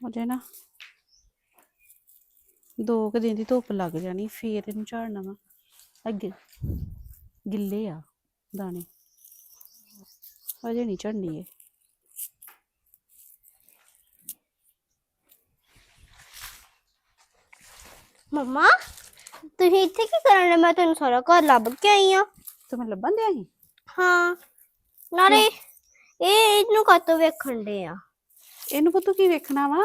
ਅਜੇ ਨਾ ਦੋ ਕੁ ਦਿਨ ਦੀ ਧੁੱਪ ਲੱਗ ਜਾਣੀ ਫੇਰ ਇਹਨੂੰ ਝਾੜਨਾ ਵਾ। ਅੱਗੇ ਗਿੱਲੇ ਆ ਦਾਣੇ। ਅਜੇ ਨਹੀਂ ਝੜਨੀ ਇਹ। ਮੰਮਾ ਤੁਸੀਂ ਇੱਥੇ ਕੀ ਕਰਨ ਡਏ? ਮੈਂ ਤੈਨੂੰ ਸਾਰਾ ਘਰ ਲੱਭ ਕੇ ਆਈ ਆ। ਤੇ ਮੈਂ ਲੱਭਣ ਦਿਆ ਸੀ? ਹਾਂ। ਨਾਲੇ ਇਹ ਇਹਨੂੰ ਕਾਤੋਂ ਵੇਖਣ ਦੇ ਆ? ਇਹਨੂੰ ਪੁੱਤੂ ਕੀ ਵੇਖਣਾ ਵਾ?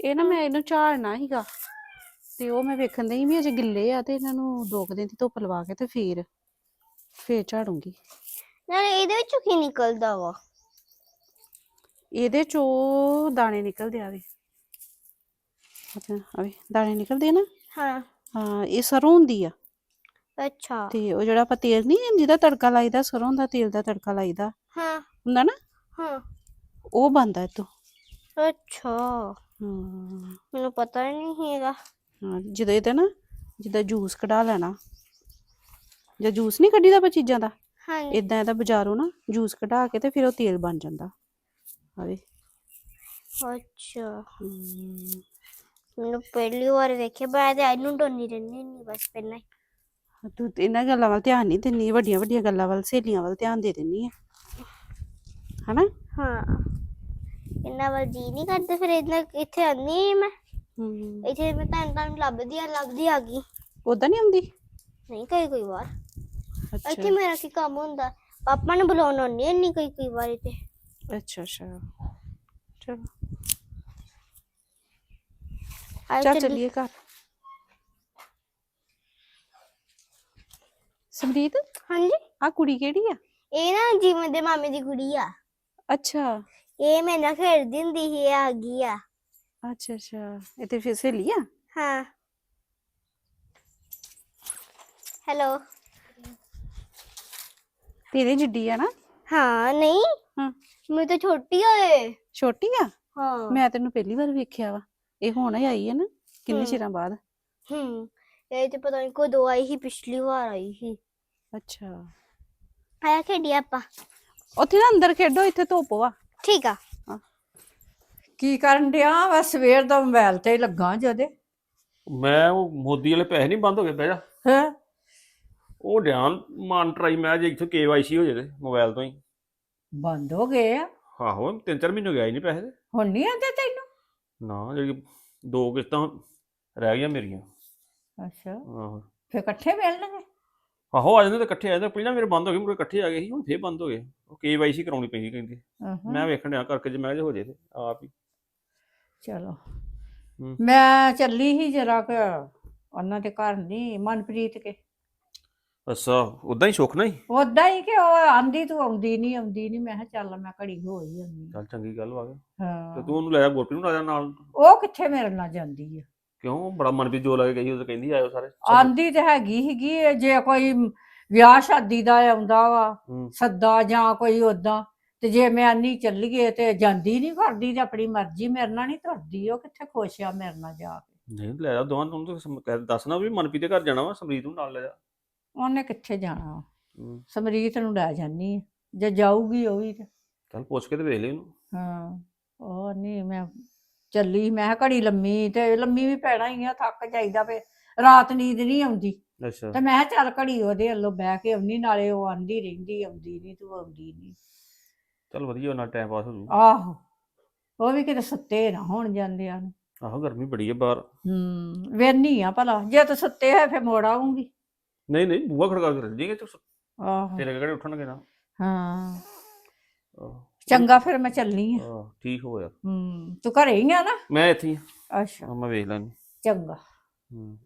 ਇਹ ਨਾ ਮੈਂ ਇਹਨੂੰ ਝਾੜਨਾ ਸੀਗਾ। ਤੇ ਉਹ ਮੈਂ ਵੇਖਣ ਦਈ ਵੀ ਅਜੇ ਗਿੱਲੇ ਆ ਤੇ ਇਹਨਾਂ ਨੂੰ ਦੋ ਕੁ ਦਿਨ ਦੀ ਧੁੱਪ ਲਵਾ ਕੇ ਤੇ ਫੇਰ ਫੇਰ ਝਾੜੂੰਗੀ। ਨਾਲੇ ਇਹਦੇ ਵਿੱਚੋਂ ਕੀ ਨਿਕਲਦਾ ਵਾ? ਇਹਦੇ ਚੋਂ ਦਾਣੇ ਨਿਕਲਦੇ ਆਵੇ ਅੱਛਾ ਆਵੇ ਦਾਣੇ ਨਿਕਲਦੇ ਆ ਨਾ? ਹਾਂ। ਹਾਂ ਇਹ ਸਰੋਂ ਹੁੰਦੀ ਆ। ਅੱਛਾ। ਤੇ ਉਹ ਜਿਹੜਾ ਆਪਾਂ ਤੇਲ ਨਹੀਂ ਜਿਹਦਾ ਤੜਕਾ ਲਾਈਦਾ ਸਰੋਂ ਦਾ ਤੇਲ ਦਾ ਤੜਕਾ ਲਾਈਦਾ। ਹਾਂ। ਹੁੰਦਾ ਨਾ? ਹਾਂ। ਉਹ ਬਣਦਾ ਇਹ ਤੋਂ ਅੱਛਾ। ਹਾਂ। ਮੈਨੂੰ ਪਤਾ ਹੀ ਨਹੀਂ ਹੈਗਾ। ਹਾਂ ਜਦੋਂ ਇਹਦਾ ਨਾ ਜਿੱਦਾਂ ਜੂਸ ਕਢਾ ਲੈਣਾ ਜਾਂ ਜੂਸ ਨਹੀਂ ਕੱਢੀਦਾ ਆਪਾਂ ਚੀਜ਼ਾਂ ਦਾ ਹਾਂਜੀ। ਇਦਾਂ ਇਹਦਾ ਬਾਜ਼ਾਰੋਂ ਨਾ ਜੂਸ ਕਢਾ ਕੇ ਤੇ ਫਿਰ ਉਹ ਤੇਲ ਬਣ ਜਾਂਦਾ। ਆਵੇ ਅੱਛਾ। ਮੈਨੂੰ ਪਹਿਲੀ ਵਾਰ ਵੇਖਿਆ ਮੈਂ ਤੇ ਇਹਨੂੰ ਡੋਨੀ ਰਹਿੰਦੀ ਨਹੀਂ ਬਸ ਪਹਿਲਾਂ ਹੀ। ਤੂੰ ਤੇ ਇਹਨਾਂ ਗੱਲਾਂ ਵੱਲ ਧਿਆਨ ਨਹੀਂ ਦਿੰਦੀ ਵੱਡੀਆਂ ਵੱਡੀਆਂ ਗੱਲਾਂ ਵੱਲ ਸਹੇਲੀਆਂ ਵੱਲ ਧਿਆਨ ਦੇ ਦਿੰਦੀ ਆ। ਹਨਾ? ਹਾਂ। ਇਹਨਾਂ ਵੱਲ ਜੀ ਨਹੀਂ ਕਰਦਾ ਫਿਰ ਇਹਨਾਂ ਇੱਥੇ ਨਹੀਂ ਮੈਂ। ਹਮ ਇੱਥੇ ਮੈਂ ਤਾਂ ਤੁਹਾਨੂੰ ਲੱਭਦੀ ਆ ਲੱਭਦੀ ਆ ਗਈ। ਉਦਾਂ ਨਹੀਂ ਆਉਂਦੀ? ਨਹੀਂ ਕਈ ਕਈ ਵਾਰ। ਅੱਛਾ। ਇੱਥੇ ਮੇਰਾ ਕੀ ਕੰਮ ਹੁੰਦਾ? ਪਾਪਾ ਨੂੰ ਬੁਲਾਉਣ ਆਉਂਦੀ ਨਹੀਂ ਕਈ ਕਈ ਵਾਰ ਇੱਥੇ। ਅੱਛਾ ਅੱਛਾ। ਚਲੋ। ਆਓ ਚੱਲੀ- ਚੱਲੀਏ। ਘਰ। ਸਮਰੀਤ? ਹਾਂਜੀ। ਆ ਕੁੜੀ ਕਿਹੜੀ ਆ? ਇਹ ਨਾ ਜੀਵਨ ਦੇ ਮਾਮੇ ਦੀ ਕੁੜੀ ਆ। ਅੱਛਾ। ਇਹ ਮੇਰੇ ਨਾਲ ਖੇਡਦੀ ਹੁੰਦੀ ਸੀ ਇਹ ਆ ਗਈ ਆ। ਅੱਛਾ ਅੱਛਾ। ਇਹ ਤੇ ਫਿਰ ਸਹੇਲੀ ਆ? ਹਾਂ। ਹੈਲੋ। ਤੇਰੇ ਜਿੱਡੀ ਆ ਨਾ? ਹਾਂ ਨਹੀਂ। ਹਾਂ। ਮੈਂ ਤਾਂ ਛੋਟੀ ਹੋਏ ਛੋਟੀ ਆ? ਹਾਂ। ਮੈਂ ਤੈਨੂੰ ਪਹਿਲੀ ਵਾਰ ਵੇਖਿਆ ਵਾ। ਇਹ ਹੁਣ ਹੀ ਆਈ ਹੈ ਨਾ ਕਿੰਨੇ। ਚਿਰਾਂ ਬਾਅਦ? ਹੂੰ। ਇਹ ਤੇ ਪਤਾ ਨਹੀਂ ਕਦੋਂ ਆਈ ਸੀ ਪਿਛਲੀ ਵਾਰ ਆਈ ਸੀ। ਅੱਛਾ। ਆਇਆ ਖੇਡੀ ਆਪਾਂ। ਉੱਥੇ ਨਾ ਅੰਦਰ ਖੇਡੋ ਇੱਥੇ ਧੁੱਪ ਵਾ। ਠੀਕ ਆ। ਕੀ ਕਰਨ ਡਿਆ ਵਾ? ਸਵੇਰ ਦਾ ਮੋਬਾਈਲ ਤੇ ਹੀ ਲੱਗਾ ਜਦੇ ਮੈਂ ਉਹ ਮੋਦੀ ਵਾਲੇ ਪੈਸੇ ਨਹੀਂ ਬੰਦ ਹੋ ਗਏ ਬਹਿ ਜਾ। ਹੈ? ਉਹ ਧਿਆਨ ਮਾਨ ਟਰਾਈ ਮੈਂ ਜੇ ਇੱਥੋਂ KYC ਹੋ ਜੇ ਤੇ ਮੋਬਾਈਲ ਤੋਂ ਹੀ। ਬੰਦ ਹੋ ਗਏ ਆ। ਆਹੋ ਤਿੰਨ ਚਾਰ ਮਹੀਨੇ ਹੋ ਗਿਆ ਹੀ ਨਹੀਂ ਪੈਸੇ ਹੁਣ ਨਹੀਂ ਆਉਂਦੇ ਤੈਨੂੰ? ਨਾ ਜਿਹੜੀ ਦੋ ਕਿਸ਼ਤਾਂ ਰਹਿ ਗਈਆਂ ਮੇਰੀਆਂ। ਅੱਛਾ। ਆਹੋ। ਫੇ ਇਕੱਠੇ ਮਿਲਣਗੇ ਆਹੋ ਆ ਜਾਂਦੇ ਤੇ ਇਕੱਠੇ ਆ ਜਾਂਦੇ ਪਹਿਲਾਂ ਮੇਰੇ ਬੰਦ ਹੋ ਗਏ ਮੁਰੇ ਇਕੱਠੇ ਆ ਗਏ ਸੀ ਹੁਣ ਫੇਰ ਬੰਦ ਹੋ ਗਏ। ਉਹ KYC ਕਰਾਉਣੀ ਪੈਂਦੀ ਕਹਿੰਦੇ। ਮੈਂ ਵੇਖਣ ਡਿਆ ਕਰਕੇ ਜੇ ਮੈਂ ਜੇ ਹੋ ਜੇ ਤੇ ਆਪ ਹੀ। ਚਲੋ। ਹੂੰ। ਮੈਂ ਚੱਲੀ ਹੀ ਜਰਾ ਕਿ ਉਹਨਾਂ ਦੇ ਘਰ ਨਹੀਂ ਮਨਪ੍ਰੀਤ ਕੇ। ਅੱਛਾ ਉਦਾਂ ਹੀ ਸੁੱਖ ਨਹੀਂ ਉਦਾਂ ਹੀ ਕਿ ਉਹ ਆਂਦੀ ਤੂੰ ਆਉਂਦੀ ਨਹੀਂ ਆਉਂਦੀ ਨਹੀਂ। ਮੈਂ ਕਿਹਾ ਚੱਲ ਮੈਂ ਘੜੀ ਹੋ ਹੀ ਆਉਂਦੀ ਚੱਲ ਚੰਗੀ ਗੱਲ ਵਾ। ਗਈ ਤੇ ਹਾਂ ਤੂੰ ਉਹਨੂੰ ਲੈ ਜਾ ਗੁਰਪ੍ਰੀਤ ਨੂੰ ਲੈ ਜਾ ਨਾਲ। ਉਹ ਕਿੱਥੇ ਮੇਰੇ ਨਾਲ ਜਾਂਦੀ ਆ? ਕਿਉਂ ਬੜਾ ਮਨਪ੍ਰੀਤ ਜੋ ਲੱਗੇ ਗਈ ਉਹ ਤਾਂ ਕਹਿੰਦੀ ਆਇਓ ਸਾਰੇ ਆਂਦੀ ਤੇ ਹੈਗੀ ਹੀਗੀ ਜੇ ਕੋਈ ਵਿਆਹ ਸ਼ਾਦੀ ਦਾ ਆਉਂਦਾ ਵਾ ਹੂੰ। ਸੱਦਾ ਜਾਂ ਕੋਈ ਉਦਾਂ ਤੇ ਜੇ ਮੈਂ ਆਨੀ ਚੱਲੀਏ ਤੇ ਜਾਂਦੀ ਨਹੀਂ ਕਰਦੀ ਤੇ ਆਪਣੀ ਮਰਜ਼ੀ ਮੇਰੇ ਨਾਲ ਨਹੀਂ ਤੁਰਦੀ ਉਹ ਕਿੱਥੇ ਖੁਸ਼ ਆ ਮੇਰੇ ਨਾਲ ਜਾ ਕੇ ਨਹੀਂ ਲੈ ਜਾ ਦੋਵਾਂ ਨੂੰ ਤਾਂ ਸਮ- ਕਹਿ- ਦੱਸਣਾ ਵੀ ਮਨਪ੍ਰੀਤ ਦੇ ਘਰ ਜਾਣਾ ਵਾ ਸਮਰੀਤ ਨੂੰ ਨਾਲ ਲੈ ਜਾ ਉਹਨੇ ਕਿੱਥੇ ਜਾਣਾ ਹੂੰ। ਸਮਰੀਤ ਨੂੰ ਲੈ ਜਾਨੀ ਆ। ਜੇ ਜਾਊਗੀ ਉਹ ਵੀ ਤੇ ਚੱਲ ਪੁੱਛ ਕੇ ਤੇ ਵੇਖ ਲੈ ਉਹਨੂੰ ਹਾਂ ਉਹ ਨਹੀਂ ਮੈਂ ਚੱਲੀ ਮੈਂ ਕਿਹਾ ਘੜੀ ਲੰਮੀ ਤੇ ਲੰਮੀ ਵੀ ਪੈਣਾ ਹੀ ਆ ਥੱਕ ਜਾਈਦਾ ਫੇ ਰਾਤ ਨੀਂਦ ਨਹੀਂ ਆਉਂਦੀ। ਅੱਛਾ। ਤੇ ਮੈਂ ਕਿਹਾ ਚੱਲ ਘੜੀ ਉਹਦੇ ਵੱਲੋਂ ਬਹਿ ਕੇ ਆਉਣੀ ਨਾਲੇ ਉਹ ਆਂਦੀ ਰਹਿੰਦੀ ਆਉਂਦੀ ਨਹੀਂ ਤੂੰ ਆਉਂਦੀ ਨਹੀਂ ਚੱਲ ਵਧੀਆ ਨਾਲ ਟਾਈਮ ਪਾਸ ਹੋ ਜੂ। ਆਹੋ ਉਹ ਵੀ ਕਿਤੇ ਸੁੱਤੇ ਨਾ ਹੋਣ ਜਾਂਦਿਆਂ ਨੂੰ। ਆਹੋ ਗਰਮੀ ਬੜੀ ਹੈ ਬਾਹਰ। ਹੂੰ ਵੇਨੀ ਆ ਭਲਾ ਜੇ ਤੂੰ ਸੁੱਤੇ ਹੋਏ ਫੇ ਮੋੜ ਆਉਂਗੀ ਨਹੀਂ ਨਹੀਂ ਬੂਹਾ ਖੜਕਾ ਕੇ ਰੱਖ ਜੀਗੇ ਤੂੰ ਆਹੋ। ਤੇਰੇ ਕਿਹੜੇ ਉੱਠਣਗੇ ਨਾ। ਹਾਂ। ਆਹੋ। ਚੰਗਾ ਫਿਰ ਮੈਂ ਚੱਲਨੀ ਆ। ਆਹ, ਠੀਕ ਹੋ ਯਾਰ ਹੂੰ ਤੂੰ ਘਰੇ ਹੀ ਆ ਨਾ? ਮੈਂ ਇੱਥੇ ਹੀ ਆ। ਅੱਛਾ। ਆਹ, ਮੈਂ ਵੇਖ ਲੈਣੀ ਚੰਗਾ। ਹੂੰ।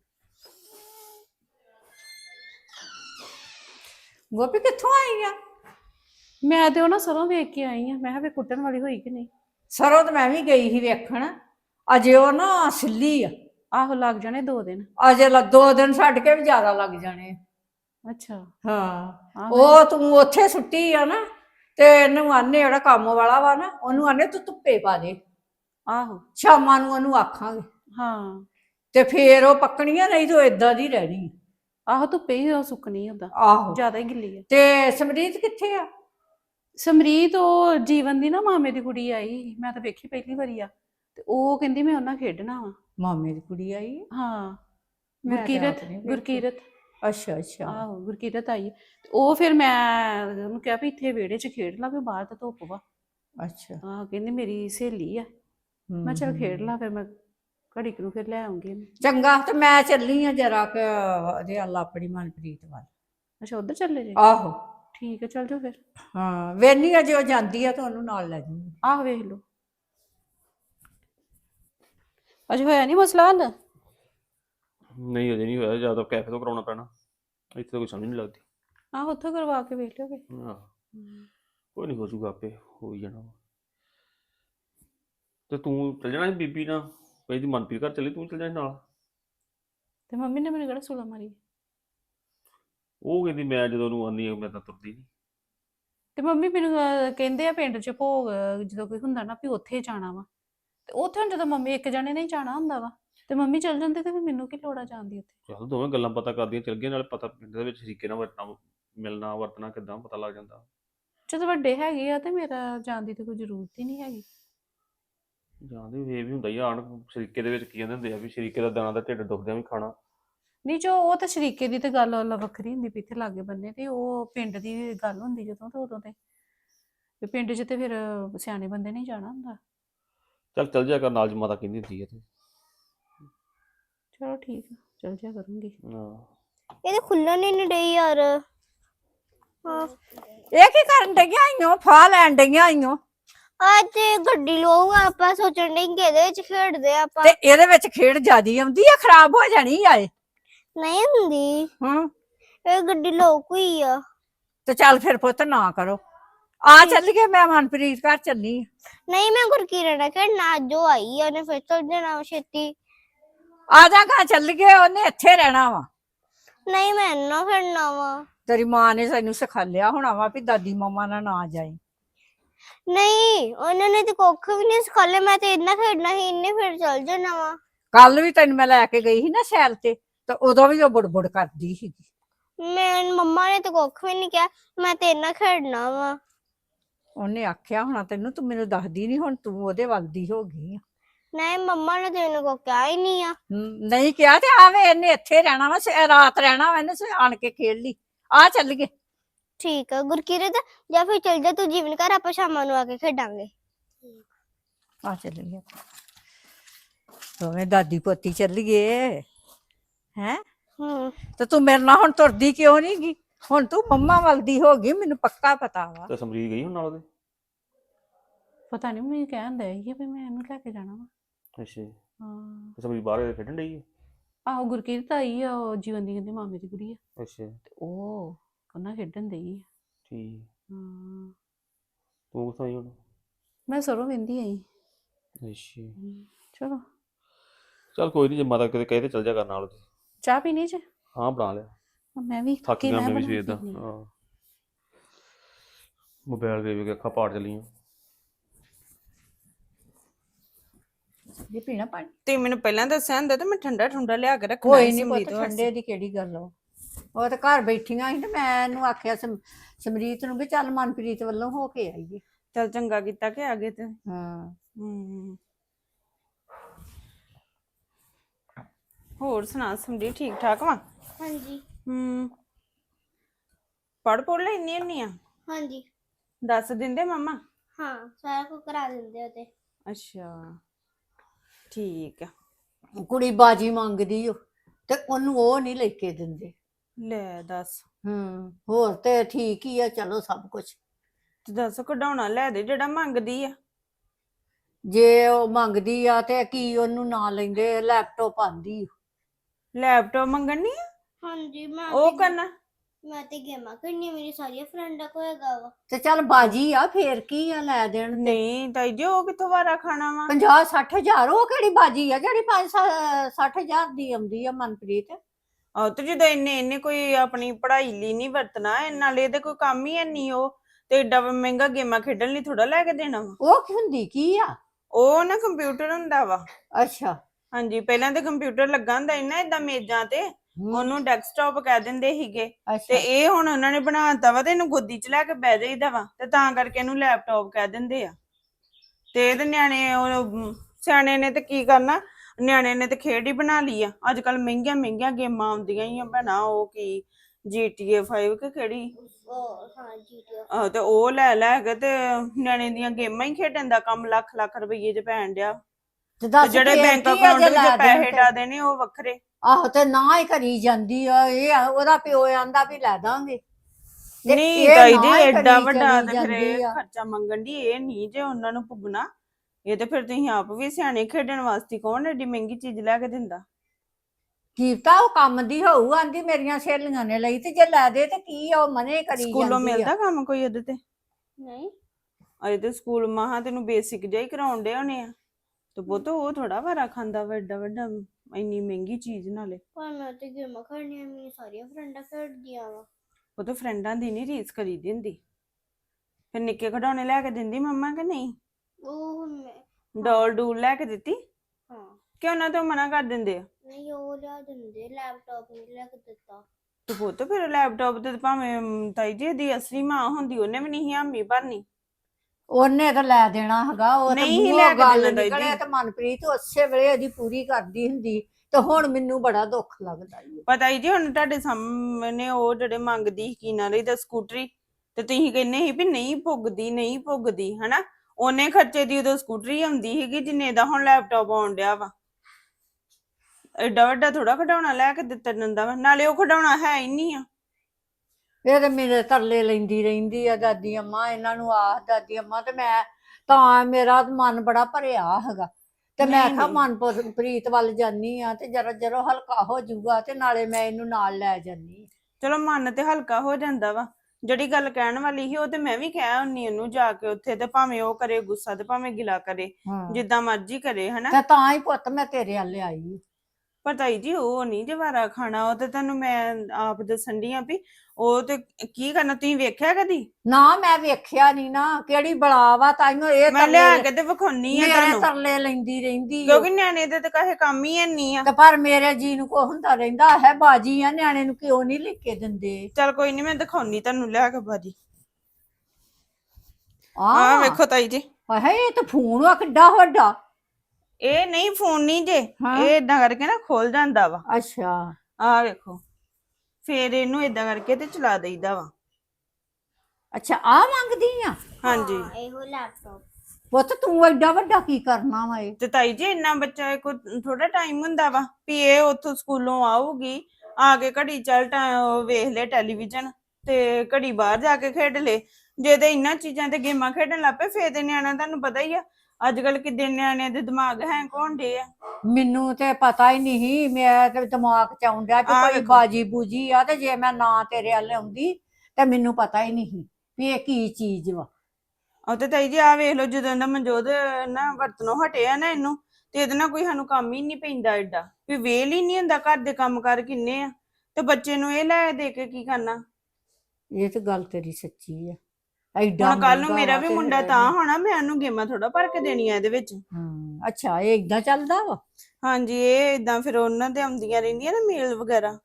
ਗੋਪੀ ਕਿੱਥੋਂ ਆਈ ਆ? ਮੈਂ ਤੇ ਉਹ ਨਾ ਸਰੋਂ ਵੇਖ ਕੇ ਆਈ ਆ। ਮੈਂ ਕਿਹਾ ਵੀ ਕੁੱਟਣ ਵਾਲੀ ਹੋਈ ਕਿ ਨਹੀਂ? ਸਰੋਂ ਤੇ ਮੈਂ ਵੀ ਗਈ ਸੀ ਵੇਖਣ। ਅਜੇ ਉਹ ਨਾ ਸਿੱਲੀ ਆ। ਆਹੋ ਲੱਗ ਜਾਣੇ ਦੋ ਦਿਨ। ਅਜੇ ਲ- ਦੋ ਦਿਨ ਛੱਡ ਕੇ ਵੀ ਜ਼ਿਆਦਾ ਲੱਗ ਜਾਣੇ। ਅੱਛਾ। ਹਾਂ। ਆਹ ਉਹ ਤੂੰ ਉੱਥੇ ਸੁੱਟੀ ਆ ਨਾ। ਤੇ ਇਹਨੂੰ ਆਨੇ ਜਿਹੜਾ ਕੰਮ ਵਾਲਾ ਵਾ ਨਾ ਉਹਨੂੰ ਆਨੇ ਤੂੰ ਧੁੱਪੇ ਪਾ ਦੇ। ਆਹੋ। ਸ਼ਾਮਾਂ ਨੂੰ ਉਹਨੂੰ ਆਖਾਂਗੇ। ਹਾਂ। ਤੇ ਫੇਰ ਉਹ ਪੱਕਣੀਆਂ ਨਹੀਂ ਤਾਂ ਇਦਾਂ ਦੀ ਰਹਿਣੀ। ਆਹੋ ਧੁੱਪੇ ਹੀ ਉਹ ਸੁੱਕਣੀ ਹੁੰਦਾ ਆਹੋ। ਜ਼ਿਆਦਾ ਹੀ ਗਿੱਲੀ ਹੈ ਤੇ ਸਮਰੀਤ ਕਿੱਥੇ ਆ? ਸਮਰੀਤ ਉਹ ਜੀਵਨ ਦੀ ਨਾ ਮਾਮੇ ਦੀ ਕੁੜੀ ਆਈ ਮੈਂ ਤਾਂ ਵੇਖੀ ਪਹਿਲੀ ਵਾਰੀ ਆ। ਤੇ ਉਹ ਕਹਿੰਦੀ ਮੈਂ ਉਹਨਾਂ ਖੇਡਣਾ ਵਾ। ਮਾਮੇ ਦੀ ਕੁੜੀ ਆਈ ਹੈ? ਗੁਰਕੀਰਤ। ਗੁਰਕੀਰਤ। ਅੱਛਾ ਅੱਛਾ। ਆਹੋ ਗੁਰਕੀਰਤ ਆਈ। ਤੇ ਉਹ ਫਿਰ ਮੈਂ ਉਹਨੂੰ ਕਿਹਾ ਵੀ ਇੱਥੇ ਵਿਹੜੇ 'ਚ ਖੇਡ ਲਾ ਵੀ ਬਾਹਰ ਤਾਂ ਧੁੱਪ ਵਾ। ਅੱਛਾ। ਆਹ ਕਹਿੰਦੀ ਮੇਰੀ ਸਹੇਲੀ ਆ। ਮੈਂ ਚਲ ਖੇਡ ਲਾ ਫਿਰ ਮੈਂ ਘੜੀ ਕੁ ਨੂੰ ਫਿਰ ਲੈ ਆਉਂਗੀ ਇਹਨੂੰ। ਚੰਗਾ ਤੇ ਮੈਂ ਚੱਲੀ ਆ ਜਰਾ ਕਿ ਉਹਦੇ ਅੱਲਾ ਆਪਣੀ ਮਨਪ੍ਰੀਤ ਵੱਲ। ਅੱਛਾ ਉਧਰ ਚੱਲੇ ਜੇ? ਆਹੋ। ਠੀਕ ਹੈ ਚੱਲ ਜਾਓ ਫਿਰ। ਹਾਂ ਵੇਨੀ ਆ ਜੇ ਉਹ ਜਾਂਦੀ ਆ ਤਾਂ ਉਹਨੂੰ ਨਾਲ ਲੈ ਜੂੰਗੀ ਆਹ ਵੇਖ ਲਓ। ਅਜੇ ਹੋਇਆ ਨਹੀਂ ਮਸਲਾ ਹੱਲ? ਨਹੀਂ ਅਜੇ ਨਹੀਂ ਹੋਇਆ ਜਾਂ ਤਾਂ ਕੈਫੇ ਤੋਂ ਕਰਾਉਣਾ ਪੈਣਾ। ਇੱਥੇ ਤਾਂ ਕੋਈ ਸਮਝ ਨਹੀਂ ਲੱਗਦੀ। ਆਹ ਉੱਥੋਂ ਕਰਵਾ ਕੇ ਵੇਖ ਲਿਓਗੇ ਹਾਂ। ਕੋਈ ਨਹੀਂ ਹੋ ਜਾਊਗਾ ਆਪੇ ਹੋ ਹੀ ਜਾਣਾ ਵਾ। ਤੇ ਤੂੰ ਚੱਲ ਜਾਣਾ ਸੀ ਬੀਬੀ ਨਾਲ? ਕੋਈ ਦੀ ਮਨਪ੍ਰੀਤ ਘਰ ਚੱਲੀ ਤੂੰ ਚੱਲ ਜਾਣਾ ਨਾਲ? ਤੇ ਮੰਮੀ ਨੇ ਮੈਨੂੰ ਕਿਹੜਾ ਸੁਲਾ ਮਾਰੀ? ਉਹ ਕਹਿੰਦੀ ਮੈਂ ਜਦੋਂ ਨੂੰ ਆਉਂਦੀ ਆ ਮੈਂ ਤਾਂ ਤੁਰਦੀ ਨਹੀਂ ਤੇ ਮੰਮੀ ਮੈਨੂੰ ਅਹ, ਕਹਿੰਦੇ ਆ ਪਿੰਡ 'ਚ ਭੋਗ ਅਹ, ਜਦੋਂ ਕੋਈ ਹੁੰਦਾ ਨਾ ਵੀ ਉੱਥੇ ਜਾਣਾ ਵਾ। ਤੇ ਉੱਥੇ ਹੁਣ ਜਦੋਂ ਮੰਮੀ ਇੱਕ ਜਾਣੇ ਨਹੀਂ ਜਾਣਾ ਹੁੰਦਾ ਵਾ। ਤੇ ਮੰਮੀ ਚੱਲ ਜਾਂਦੇ ਤੇ ਫਿਰ ਮੈਨੂੰ ਕੀ ਲੋੜ ਆ ਜਾਣ ਦੀ ਉੱਥੇ? ਚੱਲ ਦੋਵੇਂ ਗੱਲਾਂ ਪਤਾ ਕਰਦੀਆਂ ਚੱਲ ਗਏ ਨਾਲੇ ਪਤਾ ਪਿੰਡ ਦੇ ਵਿੱਚ ਸ਼ਰੀਕੇ ਨਾਲ ਵਰਤਣਾ ਮਿਲਣਾ ਵਰਤਣਾ ਕਿਦਾਂ ਪਤਾ ਲੱਗ ਜਾਂਦਾ। ਜਦੋਂ ਵੱਡੇ ਹੈਗੇ ਆ ਤੇ ਮੇਰਾ ਜਾਣ ਦੀ ਤੇ ਕੋਈ ਜ਼ਰੂਰਤ ਹੀ ਨਹੀਂ ਹੈਗੀ। ਜਾਂਦੇ ਵੇ ਵੀ ਹੁੰਦਾ ਹੀ ਆਣ ਸ਼ਰੀਕੇ ਦੇ ਵਿੱਚ ਕੀ ਕਹਿੰਦੇ ਹੁੰਦੇ ਆ ਵੀ ਸ਼ਰੀਕੇ ਦਾ ਦਾਣਾ ਦਾ ਢਿੱਡ ਦੁਖਦਿਆਂ ਵੀ ਖਾਣਾ। ਨਹੀਂ ਜੋ ਉਹ ਤਾਂ ਸ਼ਰੀਕੇ ਦੀ ਤੇ ਗੱਲ ਅਲ ਵੱਖਰੀ ਹੁੰਦੀ ਵੀ ਇੱਥੇ ਲਾਗੇ ਬੰਨੇ ਤੇ ਉਹ ਪਿੰਡ ਦੀ ਗੱਲ ਹੁੰਦੀ ਜਦੋਂ ਤੇ ਉਦੋਂ ਤੇ। ਵੀ ਪਿੰਡ 'ਚ ਤੇ ਫਿਰ ਸਿਆਣੇ ਬੰਦੇ ਨਹੀਂ ਜਾਣਾ ਹੁੰਦਾ। ਚੱਲ ਚੱਲ ਜਾ ਕਰ ਨਾਲ ਜਮਾਤਾ ਕਹਿੰਦੀ ਹੁੰਦੀ ਹੈ ਤੇ। ਚਲੋ ਠੀਕ ਆ ਚਲ ਜਾ ਕਰੂੰਗੀ। ਹਾਂ ਇਹ ਤਾਂ ਖੁੱਲਣ ਹੀ ਨਹੀਂ ਡਈ ਯਾਰ। ਹਾਂ। ਇਹ ਕੀ ਕਰਨ ਡਈਆਂ ਆਈਓ? ਫਾ ਲੈਣ ਡਈਆਂ ਆਈਓ। ਅੱਜ ਗੱਡੀ ਲਵਾਂਗਾ ਆਪਾਂ ਸੋਚਣ ਡਏ ਕਿ ਇਹਦੇ ਵਿੱਚ ਖੇਡਦੇ ਆ ਆਪਾਂ। ਤੇ ਇਹਦੇ ਵਿੱਚ ਖੇਡ ਜਿਆਦੀ ਆਉਂਦੀ ਆ ਖਰਾਬ ਹੋ ਜਾਣੀ ਆਏ ਨਹੀਂ ਹੁੰਦੀ ਹੂੰ। ਇਹ ਗੱਡੀ ਲੋਕ ਹੋਈ ਆ। ਤੇ ਚੱਲ ਫਿਰ ਪੁੱਤ ਨਾ ਕਰੋ। ਆ ਚੱਲ ਗਏ ਮੈਂ ਮਨਪ੍ਰੀਤ ਘਰ ਚੱਲੀ ਆਂ। ਨਹੀਂ ਮੈਂ ਗੁਰਕੀਰਤ ਨਾਲ ਖੇਡਣਾ ਅੱਜ ਉਹ ਆਈ ਆ ਉਹਨੇ ਫਿਰ ਚੱਲ ਜਾਣਾ ਵਾ ਛੇਤੀ। ਆ ਜਾ ਘਰ ਚੱਲ ਗਏ ਉਹਨੇ ਇੱਥੇ ਰਹਿਣਾ ਵਾ। ਨਹੀਂ ਮੈਂ ਨਾ ਖੇਡਣਾ ਵਾ। ਤੇਰੀ ਮਾਂ ਨੇ ਸਾਨੂੰ ਸਿਖਾਲਿਆ ਹੋਣਾ ਵਾ ਵੀ ਦਾਦੀ ਮਮਾ ਨਾਲ ਨਾ ਜਾਈ। ਨਹੀਂ ਉਹਨਾਂ ਨੇ ਤੇ ਕੁੱਖ ਵੀ ਨਹੀਂ ਸਿਖਾਲੇ ਮੈਂ ਤੇ ਇੰਨਾ ਖੇਡਣਾ ਸੀ ਇੰਨੇ ਫਿਰ ਚੱਲ ਜਾਣਾ ਵਾ। ਕੱਲ ਵੀ ਤੈਨੂੰ ਮੈਂ ਲੈ ਕੇ ਗਈ ਸੀ ਨਾ ਸੈਲ ਤੇ ਤੇ ਉਦੋਂ ਵੀ ਉਹ ਬੁੜਬੁੜ ਕਰਦੀ ਸੀਗੀ ਮੈਂ ਮੰਮਾ ਨੇ ਤੇ ਕੁੱਖ ਵੀ ਨਹੀਂ ਕਿਹਾ। ਮੈਂ ਤੇ ਇੰਨਾ ਖੇਡਣਾ ਵਾ। ਉਹਨੇ ਆਖਿਆ ਹੋਣਾ ਤੈਨੂੰ ਤੂੰ ਮੈਨੂੰ ਦੱਸਦੀ ਨਹੀਂ ਹੁਣ ਤੂੰ ਉਹਦੇ ਵੱਲ ਦੀ ਹੋ ਗਈ ਆ। ਨਹੀਂ ਮੰਮਾ ਨੇ ਤੇ ਮੈਨੂੰ ਕੁੱਖ ਕਿਹਾ ਹੀ ਨਹੀਂ ਆ। ਹਮ, ਨਹੀਂ ਕਿਹਾ ਤੇ ਆਵੇ ਇਹਨੇ ਇੱਥੇ ਰਹਿਣਾ ਵਾ ਸ- ਰਾਤ ਰਹਿਣਾ ਵਾ ਇਹਨੇ ਸ- ਆਣ ਕੇ ਖੇਡ ਲਈ। ਆ ਚੱਲ ਗਏ। ਠੀਕ ਆ ਗੁਰਕੀਰਤ ਜਾਂ ਫਿਰ ਚੱਲ ਜਾ ਤੂੰ ਜੀਵਨ ਘਰ ਆਪਾਂ ਸ਼ਾਮਾਂ ਨੂੰ ਆ ਕੇ ਖੇਡਾਂਗੇ। ਆ ਚੱਲ ਗਏ ਦੋਵੇਂ ਦਾਦੀ ਪੋਤੀ ਚੱਲ ਗਏ। ਹੈ? ਹੂੰ ਤੇ ਤੂੰ ਮੇਰੇ ਨਾਲ ਹੁਣ ਤੁਰਦੀ ਕਿਉਂ ਨਹੀਂ ਗਈ ਹੁਣ ਤੂੰ ਮੰਮਾ ਵੱਲ ਦੀ ਹੋ ਗਈ ਮੈਨੂੰ ਪੱਕਾ ਪਤਾ ਵਾ। ਤੇ ਸਮਰੀਤ ਗਈ ਹੁਣ ਨਾਲ ਉਹਦੇ? ਪਤਾ ਨਹੀਂ ਮੈਨੂੰ ਕਹਿੰਦਾ ਹੈ ਵੀ ਮੈਂ ਇਹਨੂੰ ਲੈ ਕੇ ਜਾਣਾ ਵਾ। ਅੱਛਾ ਹਾਂ। ਤੇ ਸਮਰੀਤ ਬਾਹਰ ਖੇਡਣ ਡਈ ਹੈ ਆਹੋ ਗੁਰਕੀਰਤ ਆਈ ਆ ਉਹ ਜੀਵਨ ਦੀ ਕਹਿੰਦੀ ਮਾਮੇ ਦੀ ਕੁੜੀ ਆ। ਅੱਛਾ। ਤੇ ਉਹ ਉਹਨਾਂ ਖੇਡਣ ਦਈ ਆ। ਠੀਕ। ਹਾਂ। ਤੂੰ ਕਿੱਥੋਂ ਆਈ ਹੁਣ? ਮੈਂ ਸਰੋਂ ਵਿੰਦੀ ਆਈ। ਅੱਛਾ। ਚਲੋ। ਚੱਲ ਕੋਈ ਨਹੀਂ ਜੇ ਮਾਤਾ ਕਿਤੇ ਕਹੇ ਤੇ ਚੱਲ ਜਾ ਕਰ ਨਾਲ ਉਹਦੇ ਚਾਹ ਪੀਣੀ ਚ ਹਾਂ ਬਣਾ ਲਿਆ। ਮੈਂ ਵੀ ਥੱਕ ਥੱਕੀ ਗਿਆ ਮੈਂ ਵੀ ਬਣਾ ਸਵੇਰ ਦਾ। ਹਾਂ। ਮੋਬਾਈਲ ਵੇਖ ਕੇ ਅੱਖਾਂ ਪਾੜ ਚਲੀਆਂ। ਇਹ ਪੀਣਾ ਪਾਣੀ। ਤੇ ਮੈਨੂੰ ਪਹਿਲਾਂ ਦੱਸਿਆ ਹੁੰਦਾ ਤੇ ਮੈਂ ਠੰਡਾ ਠੰਡਾ ਲਿਆ ਕੇ ਰੱਖਣਾ ਕੋਈ ਸੀ ਨਹੀਂ ਪੁੱਤ। ਠੰਡੇ ਦੀ ਕਿਹੜੀ ਗੱਲ ਆ ਉਹ? ਤਾਂ ਘਰ ਬੈਠੀਆਂ ਸੀ ਤੇ ਮੈਂ ਇਹਨੂੰ ਆਖਿਆ ਸਮ- ਸਮਰੀਤ ਨੂੰ ਵੀ ਚੱਲ ਮਨਪ੍ਰੀਤ ਵੱਲੋਂ ਹੋ ਕੇ ਆਈਏ। ਚੱਲ ਚੰਗਾ ਕੀਤਾ ਕਿ ਆ ਗਏ ਤੇ। ਹਾਂ। ਹੂੰ। ਹੋਰ ਸੁਣਾ ਸਮਰੀਤ ਠੀਕ ਠਾਕ ਵਾ? ਹਾਂਜੀ। ਹੂੰ। ਪੜ ਪੜ ਲੈਣੀ ਨਹੀਂ ਆ? ਹਾਂਜੀ। ਦੱਸ ਦਿੰਦੇ ਮਮਾ? ਹਾਂ ਸਾਰਾ ਕੁਝ ਕਰਾ ਦਿੰਦੇ ਉਹ ਤੇ ਅੱਛਾ। ਠੀਕ ਆ। ਕੁੜੀ ਬਾਜੀ ਮੰਗਦੀ ਓ ਤੇ ਉਹਨੂੰ ਉਹ ਨਹੀਂ ਲੈ ਕੇ ਦਿੰਦੇ। ਲੈ ਦੱਸ। ਹੂੰ ਹੋਰ ਤੇ ਠੀਕ ਹੀ ਆ ਚਲੋ ਸਭ ਕੁਝ ਤੇ ਦੱਸ ਕਢਾਉਣਾ ਲੈ ਦੇ ਜਿਹੜਾ ਮੰਗਦੀ ਆ। ਜੇ ਉਹ ਮੰਗਦੀ ਆ ਤੇ ਕੀ ਉਹਨੂੰ ਨਾ ਲੈਂਦੇ ਲੈਪਟਾਪ ਆਂਦੀ। ਲੈਪਟਾਪ ਮੰਗਣੀ ਆ? ਹਾਂਜੀ ਮੈਂ ਉਹ ਕਰਨਾ। ਮੈਂ ਤੇ ਗੇਮਾਂ ਕਰਨੀ ਮੇਰੀ ਸਾਰੀਆਂ ਫਰੈਂਡਾਂ ਕੋਲ ਹੈਗਾ ਵਾ। ਤੇ ਚੱਲ ਬਾਜੀ ਆ ਫੇਰ ਕੀ ਆ ਲੈ ਦੇਣ ਨਹੀਂ ਤਾਈ ਜੀ ਉਹ ਕਿੱਥੋਂ ਵਾਰਾ ਖਾਣਾ ਵਾ? 50 60000 ਉਹ ਕਿਹੜੀ ਬਾਜੀ ਆ? ਜਿਹੜੀ 5 60000 ਦੀ ਆਉਂਦੀ ਆ ਮਨਪ੍ਰੀਤ। ਆਹ ਤੇ ਜਦੋਂ ਇੰਨੇ ਇੰਨੇ ਕੋਈ ਆਪਣੀ ਪੜ੍ਹਾਈ ਲਈ ਨਹੀਂ ਵਰਤਣਾ ਇਹ ਨਾਲੇ ਇਹਦੇ ਕੋਈ ਕੰਮ ਹੀ ਨਹੀਂ ਉਹ। ਤੇ ਏਡਾ ਮਹਿੰਗਾ ਗੇਮਾਂ ਖੇਡਣ ਲਈ ਥੋੜਾ ਲੈ ਕੇ ਦੇਣਾ ਵਾ। ਉਹ ਕੀ ਹੁੰਦੀ ਕੀ ਆ? ਉਹ ਨਾ ਕੰਪਿਊਟਰ ਹੁੰਦਾ ਵਾ। ਅੱਛਾ। ਹਾਂਜੀ ਪਹਿਲਾਂ ਤੇ ਕੰਪਿਊਟਰ ਲੱਗਾ ਹੁੰਦਾ ਸੀ ਨਾ ਇਦਾਂ ਮੇਜ਼ਾਂ ਤੇ। ਉਹਨੂੰ ਡੈਸਕਟਾਪ ਕਹਿ ਦਿੰਦੇ ਸੀਗੇ। ਤੇ ਅੱਛਾ। ਇਹ ਹੁਣ ਉਹਨਾਂ ਨੇ ਬਣਾਤਾ ਵਾ ਤੇ ਇਹਨੂੰ ਗੋਦੀ 'ਚ ਲੈ ਕੇ ਬਹਿ ਜਾਈਦਾ ਵਾ ਤੇ ਤਾਂ ਕਰਕੇ ਇਹਨੂੰ ਲੈਪਟਾਪ ਕਹਿ ਦਿੰਦੇ ਆ। ਤੇ ਇਹਦੇ ਨਿਆਣੇ ਉਹ ਸਿਆਣੇ ਨੇ ਤੇ ਕੀ ਕਰਨਾ? ਨਿਆਣੇ ਨੇ ਤੇ ਖੇਡ ਹੀ ਬਣਾ ਲਈ ਆ। ਅੱਜ ਕੱਲ ਮਹਿੰਗੀਆਂ ਮਹਿੰਗੀਆਂ ਗੇਮਾਂ ਆਉਂਦੀਆਂ ਹੀ ਆ ਭੈਣਾ ਉਹ ਕੀ GTA 5 ਕਿ ਕਿਹੜੀ? ਉਹ ਹਾਂ ਆਹੋ ਤੇ ਉਹ ਲੈ ਲੈ ਕੇ ਤੇ ਨਿਆਣੇ ਦੀਆਂ ਗੇਮਾਂ ਹੀ ਖੇਡਣ ਦਾ ਕੰਮ ਲੱਖ ਲੱਖ ਰੁਪਏ ਚ ਪੈਣ ਡਿਆ। ਤੇ ਤੇ ਦੱਸ ਜਿਹੜੇ ਫੇਰ ਬੈਂਕ ਕੀ ਅਕਾਊਂਟ ਜੇ ਵਿੱਚ ਲੈ ਪੈਸੇ ਤੇ? ਡਾ ਦੇਣੇ ਉਹ ਵੱਖਰੇ। ਆਹੋ ਤੇ ਨਾ ਹੀ ਕਰੀ ਜਾਂਦੀ ਆ ਇਹ ਆ, ਉਹਦਾ ਪਿਓ ਆਂਦਾ ਵੀ ਲੈ ਦਾਂਗੇ। ਤੇ ਨਹੀਂ ਇਹ ਤਾਈ ਨਾ ਜੀ ਹੀ ਐਡਾ ਕਰੀ ਵੱਡਾ ਚਲੀ ਤੇ ਫਿਰ ਜਾਂਦੀ ਇਹ ਆ। ਖਰਚਾ ਮੰਗਣ ਦੀ ਇਹ ਨਹੀਂ ਜੇ ਉਹਨਾਂ ਨੂੰ ਪੁੱਗਣਾ ਇਹ ਤੇ ਫਿਰ ਤੁਸੀਂ ਆਪ ਵੀ ਸਿਆਣੇ ਖੇਡਣ ਵਾਸਤੇ ਕੌਣ ਐਡੀ ਮਹਿੰਗੀ ਚੀਜ਼ ਲੈ ਕੇ ਦਿੰਦਾ? ਕੀਪਤਾ ਉਹ ਕੰਮ ਦੀ ਹੋਊ ਆਂਦੀ ਮੇਰੀਆਂ ਸਹੇਲੀਆਂ ਨੇ ਲਈ ਤੇ ਜੇ ਲੈ ਦੇ ਤੇ ਕੀ ਆ ਉਹ ਮਨੇ ਕਰੀ ਜਾਂਦੀ ਸਕੂਲੋਂ। ਮਿਲਦਾ ਕੰਮ ਕੋਈ ਉਹਦੇ ਤੇ? ਨਹੀਂ। ਅਜੇ ਤੇ ਸਕੂਲ ਮਹਾ ਤੈਨੂੰ ਬੇਸਿਕ ਜਿਹਾ ਹੀ ਕਰਾਉਣ ਦੇ ਹੋਣੇ ਆ। ਤੇ ਪੁੱਤ ਉਹ ਥੋੜਾ ਵਾਰਾ ਖਾਂਦਾ ਵਾ ਏਡਾ ਵੱਡਾ ਇੰਨੀ ਮਹਿੰਗੀ ਚੀਜ਼ ਨਾਲੇ। ਪਰ ਮੈਂ ਤੇ ਗੇਮਾਂ ਖੇਡਣੀਆਂ ਮੇਰੀਆਂ ਸਾਰੀਆਂ ਫਰੈਂਡਾਂ ਖੇਡਦੀਆਂ ਵਾ। ਉਹ ਤਾਂ ਫਰੈਂਡਾਂ ਦੀ ਨਹੀਂ ਰੀਸ ਕਰੀ ਦਿੰਦੀ ਫਿਰ ਨਿੱਕੇ ਖਿਡੌਣੇ ਲੈ ਕੇ ਦਿੰਦੀ ਮੰਮਾ ਕਿ ਨਹੀਂ? ਉਹ ਹੁਣ ਮੈਂ ਡੋਲ ਡੂਲ ਲੈ ਕੇ ਦਿੱਤੀ? ਹਾਂ। ਕਿ ਉਹਨਾਂ ਤੋਂ ਮਨਾ ਕਰ ਦਿੰਦੇ ਆ? ਨਹੀਂ ਉਹ ਲਿਆ ਦਿੰਦੇ ਲੈਪਟਾਪ ਨਹੀਂ ਲੈ ਕੇ ਦਿੱਤਾ। ਤੇ ਪੁੱਤ ਫਿਰ ਲੈਪਟਾਪ ਤੇ ਭਾਵੇਂ ਤਾਈ ਜੀ ਦੀ ਅਸਲੀ ਮਾਂ ਹੁੰਦੀ ਉਹਨੇ ਵੀ ਨਹੀਂ ਹਾਮੀ ਭਰਨੀ। ਉਹਨੇ ਤਾਂ ਲੈ ਦੇਣਾ ਹੈਗਾ ਉਹ ਤਾਂ ਨਹੀਂ ਲੈ ਕੇ ਗੱਲ ਦੇਣਾ ਤਾਈ ਨਿਕਲੇ ਜੀ। ਤੇ ਮਨਪ੍ਰੀਤ ਉਸੇ ਵੇਲੇ ਉਹਦੀ ਪੂਰੀ ਕਰਦੀ ਹੁੰਦੀ ਤੇ ਹੁਣ ਮੈਨੂੰ ਬੜਾ ਦੁੱਖ ਲੱਗਦਾ ਈ ਓ। ਪਤਾ ਹੀ ਜੀ ਹੁਣ ਤੁਹਾਡੇ ਸਾਹਮਣੇ ਉਹ ਜਿਹੜੇ ਮੰਗਦੀ ਕੀਨਾਂ ਲਈ ਤਾਂ ਸਕੂਟਰੀ ਤੇ ਤੁਸੀਂ ਕਹਿੰਦੇ ਸੀ ਵੀ ਨਹੀਂ ਪੁੱਗਦੀ ਨਹੀਂ ਪੁੱਗਦੀ ਹਨਾ ਉਹਨੇ ਖਰਚੇ ਦੀ ਉਦੋਂ ਸਕੂਟਰੀ ਆਉਂਦੀ ਸੀਗੀ ਜਿੰਨੇ ਦਾ ਹੁਣ ਲੈਪਟਾਪ ਆਉਣ ਡਿਆ ਵਾ ਐਡਾ ਵੱਡਾ ਥੋੜਾ ਖਿਡੌਣਾ ਲੈ ਕੇ ਦਿੱਤਾ ਜਾਂਦਾ ਵਾ ਨਾਲੇ ਉਹ ਖਿਡੌਣਾ ਹੈ ਹੀ ਨਹੀਂ ਆ ਇਹ ਤੇ ਮੇਰੇ ਤਰਲੇ ਲੈਂਦੀ ਰਹਿੰਦੀ ਆ ਦਾਦੀ ਅੰਮਾ ਇਹਨਾਂ ਨੂੰ ਆਖ ਦਾਦੀ ਅੰਮਾ ਤੇ ਮੈਂ ਤਾਂ ਮੇਰਾ ਮਨ ਬੜਾ ਭਰਿਆ ਹੈਗਾ। ਤੇ ਮੈਂ ਕਿਹਾ ਨਹੀਂ। ਮਨ ਪ੍ਰੀਤ ਵੱਲ ਜਾਨੀ ਆ ਤੇ ਜਰਾ ਜਰਾ ਹਲਕਾ ਹੋ ਜਾਊਗਾ ਤੇ ਨਾਲੇ ਮੈਂ ਇਹਨੂੰ ਨਾਲ ਲੈ ਜਾਨੀ ਚਲੋ ਮਨ ਤੇ ਹਲਕਾ ਹੋ ਜਾਂਦਾ ਵਾ। ਜਿਹੜੀ ਗੱਲ ਕਹਿਣ ਵਾਲੀ ਸੀ ਉਹ ਤੇ ਮੈਂ ਵੀ ਕਹਿ ਹੁੰਨੀ ਉਹਨੂੰ ਜਾ ਕੇ ਉੱਥੇ ਤੇ ਭਾਵੇਂ ਉਹ ਕਰੇ ਗੁੱਸਾ ਤੇ ਭਾਵੇਂ ਗਿਲਾ ਕਰੇ ਹਾਂ। ਜਿੱਦਾਂ ਮਰਜ਼ੀ ਕਰੇ ਹਨਾ? ਤੇ ਤਾਂ ਹੀ ਪੁੱਤ ਮੈਂ ਤੇਰੇ ਵੱਲ ਆਈ। ਪਰ ਤਾਈ ਜੀ ਉਹ ਨਹੀਂ ਜਵਾਰਾ ਖਾਣਾ ਉਹ ਤੇ ਤੁਹਾਨੂੰ ਮੈਂ ਆਪ ਦੱਸਣ ਡਈ ਆ ਵੀ ਉਹ ਤੇ ਕੀ ਕਰਨਾ ਤੁਸੀਂ ਵੇਖਿਆ ਕਦੀ? ਨਾ ਮੈਂ ਵੇਖਿਆ ਨਹੀਂ ਨਾ ਕਿਹੜੀ ਬਲਾਵਾ ਤਾਈਓ ਇਹ ਮੈਂ ਲਿਆ ਤਰਲੇ ਕੇ ਤੇ ਵਿਖਾਉਣੀ ਆ ਮੇਰੇ ਤੁਹਾਨੂੰ। ਤਰਲੇ ਲੈਂਦੀ ਰਹਿੰਦੀ ਓ। ਕਿਉਂਕਿ ਨਿਆਣੇ ਦੇ ਤੇ ਕਹੇ ਕੰਮ ਹੀ ਨਹੀਂ ਆ। ਤੇ ਪਰ ਮੇਰੇ ਜੀ ਨੂੰ ਕੋ ਹੁੰਦਾ ਰਹਿੰਦਾ ਹੈ ਬਾਜੀ ਆ ਨਿਆਣੇ ਨੂੰ ਕਿਉਂ ਨਹੀਂ ਲਿਖ ਕੇ ਦਿੰਦੇ? ਚਲ ਕੋਈ ਨਹੀਂ ਮੈਂ ਦਿਖਾਉਣੀ ਤੁਹਾਨੂੰ ਲਿਆ ਕੇ ਬਾਜੀ। ਆ ਆਹ ਵੇਖੋ ਤਾਈ ਜੀ। ਹਾਏ ਇਹ ਤਾਂ ਫੋਨ ਆ ਕਿੱਡਾ ਵੱਡਾ। ਇਹ ਨਹੀਂ ਫੋਨ ਨਹੀਂ ਜੇ। ਇਹ ਇਦਾਂ ਕਰਕੇ ਨਾ ਖੁੱਲ ਜਾਂਦਾ ਵਾ। ਅੱਛਾ। ਆਹ ਵੇਖੋ। ਫੇਰ ਇਹਨੂੰ ਇਦਾਂ ਕਰਕੇ ਤੇ ਚਲਾ ਦੇਈਦਾ ਵਾ। ਅੱਛਾ ਆ ਮੰਗਦੀ ਆ? ਹਾਂਜੀ। ਇਹੋ ਲੈਪਟਾਪ ਪੁੱਤ ਤੂੰ ਐਡਾ ਵੱਡਾ ਕੀ ਕਰਨਾ ਵਾ ਇਹ? ਤੇ ਤਾਈ ਜੀ ਇੰਨਾ ਬੱਚਾ ਕੋ ਥੋੜਾ ਟਾਈਮ ਹੁੰਦਾ ਵਾ ਵੀ ਇਹ ਉੱਥੋਂ ਸਕੂਲੋਂ ਆਊਗੀ ਆ ਕੇ ਘੜੀ ਚੱਲ ਟਾ- ਵੇਖ ਲੈ ਟੈਲੀਵਿਜ਼ਨ ਤੇ ਘੜੀ ਬਾਹਰ ਜਾ ਕੇ ਖੇਡ ਲੇ। ਜੇ ਤੇ ਇੰਨਾ ਚੀਜ਼ਾਂ ਤੇ ਗੇਮਾਂ ਖੇਡਣ ਲੱਪੇ ਫੇਰ ਤੇ ਨਿਆਣਾ ਤੁਹਾਨੂੰ ਪਤਾ ਹੀ ਆ ਅੱਜ ਕੱਲ ਕਿੱਦੇ ਨਿਆਣਿਆਂ ਦੇ ਦਿਮਾਗ ਹੈਂਕ ਹੋਣਦੇ ਆ। ਮੈਨੂੰ ਤੇ ਪਤਾ ਹੀ ਨਹੀਂ ਮੈਂ ਤੇ ਦਿਮਾਗ ਚ ਆਉਂਦਿਆ ਕਿ ਆਹ ਕੋਈ ਵੇਖੋ। ਬਾਜੀ ਬੂਜੀ ਆ ਤੇ ਜੇ ਮੈਂ ਨਾ ਤੇਰੇ ਵੱਲ ਆਉਂਦੀ ਤੇ ਮੈਨੂੰ ਪਤਾ ਹੀ ਨਹੀਂ ਵੀ ਇਹ ਕੀ ਚੀਜ਼ ਵਾ। ਉਹ ਤੇ ਤਾਈ ਜੀ ਆ ਵੇਖ ਲਓ ਜਦੋਂ ਦਾ ਮਨਜੋਤ ਨਾ ਵਰਤਨੋਂ ਹਟਿਆ ਨਾ ਇਹਨੂੰ ਤੇ ਇਹਦੇ ਨਾਲ ਕੋਈ ਸਾਨੂੰ ਕੰਮ ਹੀ ਨਹੀਂ ਪੈਂਦਾ ਐਡਾ ਵੀ ਵੇਲ ਹੀ ਨਹੀਂ ਹੁੰਦਾ ਘਰ ਦੇ ਕੰਮ ਕਰ ਕਿੰਨੇ ਆ। ਤੇ ਬੱਚੇ ਨੂੰ ਇਹ ਲੈ ਦੇ ਕੇ ਕੀ ਕਰਨਾ। ਇਹ ਤੇ ਗੱਲ ਤੇਰੀ ਸੱਚੀ ਆ। ਐਡਾ ਹੁਣ ਕੱਲ ਨੂੰ ਮੇਰਾ ਵਾ ਮੁੰਡਾ ਤਾਂ ਹੋਣਾ ਮੈਂ ਉਹਨੂੰ ਗੇਮਾਂ ਥੋੜਾ ਭਰ ਕੇ ਦੇਣੀਆਂ ਇਹਦੇ ਵਿੱਚ। ਹਾਂ ਅੱਛਾ ਇਹ ਇਦਾਂ ਚੱਲਦਾ ਵਾ? ਹਾਂਜੀ ਇਹ ਇਦਾਂ ਫਿਰ ਉਹਨਾਂ ਦੇ ਆਉਂਦੀਆਂ ਰਹਿੰਦੀਆਂ ਨਾ ਮੇਲ ਵਗੈਰਾ।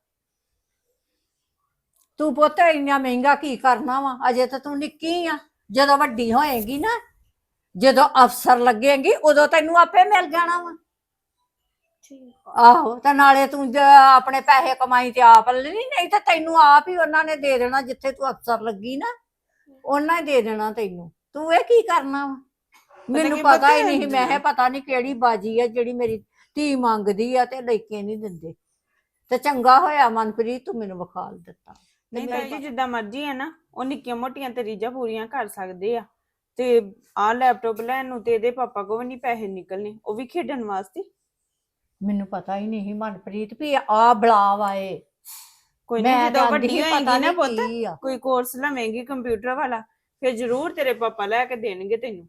ਤੂੰ ਪੁੱਤ ਇੰਨਾ ਮਹਿੰਗਾ ਕੀ ਕਰਨਾ ਵਾ? ਅਜੇ ਤਾਂ ਤੂੰ ਨਿੱਕੀ ਆ। ਜਦੋਂ ਵੱਡੀ ਹੋਏਗੀ ਨਾ ਜਦੋਂ ਅਫਸਰ ਲੱਗੇਗੀ ਉਦੋਂ ਤੈਨੂੰ ਆਪੇ ਮਿਲ ਜਾਣਾ ਵਾ। ਠੀਕ ਆਹੋ ਤੇ ਨਾਲੇ ਤੂੰ ਆਪਣੇ ਪੈਸੇ ਕਮਾਈ ਤੇ ਆਪ ਲੈ ਲਈ ਨਹੀਂ ਤਾਂ ਤੈਨੂੰ ਆਪ ਹੀ ਉਹਨਾਂ ਨੇ ਦੇ ਦੇਣਾ ਜਿੱਥੇ ਤੂੰ ਅਫਸਰ ਲੱਗੀ ਨਾ। ਉਹਨਾਂ ਹੀ ਦੇ ਦੇਣਾ ਤੈਨੂੰ। ਤੂੰ ਇਹ ਕੀ ਕਰਨਾ ਵਾ? ਮੈਨੂੰ ਪਤਾ? ਹੀ ਨਹੀਂ ਮੈਂ ਕਿਹਾ ਪਤਾ ਨਹੀਂ ਕਿਹੜੀ ਬਾਜੀ ਆ ਜਿਹੜੀ ਮੇਰੀ ਧੀ ਮੰਗਦੀ ਆ ਤੇ ਲੈ ਕੇ ਨਹੀਂ ਦਿੰਦੇ। ਤੇ ਚੰਗਾ ਹੋਇਆ ਮਨਪ੍ਰੀਤ ਤੂੰ ਮੈਨੂੰ ਵਿਖਾਲ ਦਿੱਤਾ। ਨਹੀਂ ਤਾਈ ਜੀ ਜਿੱਦਾਂ ਮਰਜ਼ੀ ਹੈ ਨਾ ਉਹ ਨਿੱਕੀਆਂ ਮੋਟੀਆਂ ਤੇ ਰੀਝਾਂ ਪੂਰੀਆਂ ਕਰ ਸਕਦੇ ਆ। ਤੇ ਆਹ ਲੈਪਟਾਪ ਲੈਣ ਨੂੰ ਤੇ ਇਹਦੇ ਪਾਪਾ ਕੋਲ ਵੀ ਨਹੀਂ ਪੈਸੇ ਨਿਕਲਨੇ ਉਹ ਵੀ ਖੇਡਣ ਵਾਸਤੇ। ਮੈਨੂੰ ਪਤਾ ਹੀ ਨਹੀਂ ਮਨਪ੍ਰੀਤ ਵੀ ਆ ਬਲਾਵ ਆਏ ਕੋਈ ਨਹੀਂ ਮੈਂ ਜਦੋਂ ਤਾਂ ਵੱਡੀ ਆਂਦੀ ਸੀ ਹੋਏਗੀ ਪਤਾ ਨਾ ਨਹੀਂ ਪੁੱਤ ਕੀ ਆ। ਕੋਈ ਕੋਰਸ ਲਵੇਂਗੀ ਕੰਪਿਊਟਰ ਵਾਲਾ ਫਿਰ ਜ਼ਰੂਰ ਤੇਰੇ ਪਾਪਾ ਲੈ ਕੇ ਦੇਣਗੇ ਤੈਨੂੰ।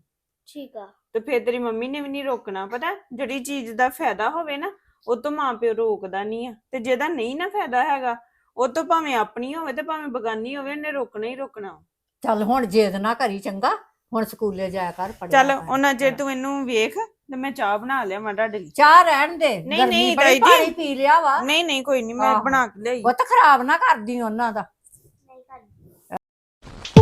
ਠੀਕ ਆ। ਤੇ ਫਿਰ ਤੇਰੀ ਮੰਮੀ ਨੇ ਵੀ ਨਹੀਂ ਰੋਕਣਾ ਪਤਾ? ਜਿਹੜੀ ਚੀਜ਼ ਦਾ ਫਾਇਦਾ ਹੋਵੇ ਨਾ ਉਹ ਤੋਂ ਮਾਂ ਪਿਓ ਰੋਕਦਾ ਨਹੀਂ ਆ ਤੇ ਜਿਹਦਾ ਨਹੀਂ ਨਾ ਫਾਇਦਾ ਹੈਗਾ ਉਹ ਤੋਂ ਭਾਵੇਂ ਆਪਣੀ ਹੋਵੇ ਤੇ ਭਾਵੇਂ ਬਗਾਨੀ ਹੋਵੇ ਉਹਨੇ ਰੋਕਣਾ ਹੀ ਰੋਕਣਾ। ਚੱਲ ਹੁਣ ਜੇਦ ਨਾ ਕਰੀ ਚੰਗਾ ਹੁਣ ਸਕੂਲੇ ਜਾਇਆ ਕਰ ਪੜ੍ਹਿਆ ਚੱਲ ਕਰ। ਉਹਨਾਂ ਜੇ ਤੂੰ ਇਹਨੂੰ ਵੇਖ ਤੇ ਮੈਂ ਚਾਹ ਬਣਾ ਲਿਆ ਮੈਂ ਤੁਹਾਡੇ ਲਈ ਚਾਹ ਰਹਿਣ ਦੇ ਨਹੀਂ, ਨਹੀਂ, ਤਾਈ ਜੀ। ਪੀ ਲਿਆ ਵਾ ਨਹੀਂ ਨਹੀਂ ਕੋਈ ਨਹੀਂ ਮੈਂ। ਬਣਾ ਕੇ ਲਿਆਈ ਬਹੁਤ ਖਰਾਬ ਨਾ ਕਰਦੀ ਉਹਨਾਂ ਦਾ ਨਹੀਂ ਕਰਦੀ